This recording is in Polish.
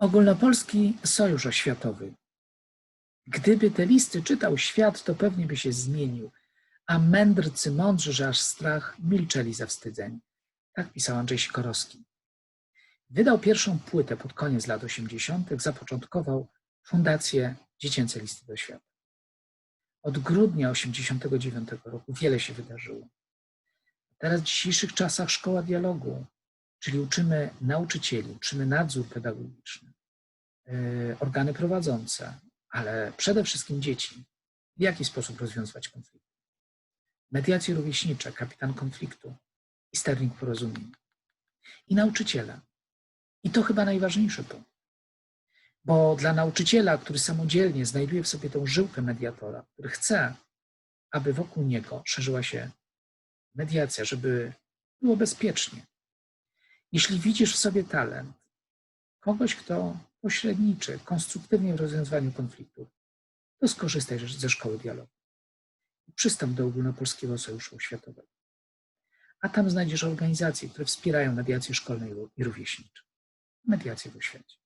Ogólnopolski Sojusz Oświatowy. Gdyby te listy czytał świat, to pewnie by się zmienił, a mędrcy mądrzy, że aż strach, milczeli zawstydzeni. Tak pisał Andrzej Sikorowski. Wydał pierwszą płytę pod koniec lat 80., zapoczątkował Fundację Dziecięce Listy do Świata. Od grudnia 89 roku wiele się wydarzyło. Teraz w dzisiejszych czasach szkoła dialogu, czyli uczymy nauczycieli, uczymy nadzór pedagogiczny, yy, organy prowadzące, ale przede wszystkim dzieci, w jaki sposób rozwiązywać konflikty. Mediacje rówieśnicze, kapitan konfliktu i sternik porozumień. I nauczyciele. I to chyba najważniejszy punkt. Bo dla nauczyciela, który samodzielnie znajduje w sobie tą żyłkę mediatora, który chce, aby wokół niego szerzyła się mediacja, żeby było bezpiecznie. Jeśli widzisz w sobie talent kogoś, kto pośredniczy konstruktywnie w rozwiązywaniu konfliktów, to skorzystaj ze szkoły dialogu. Przystąp do Ogólnopolskiego Sojuszu Oświatowego. A tam znajdziesz organizacje, które wspierają mediację szkolną i rówieśniczą. Mediację w oświacie.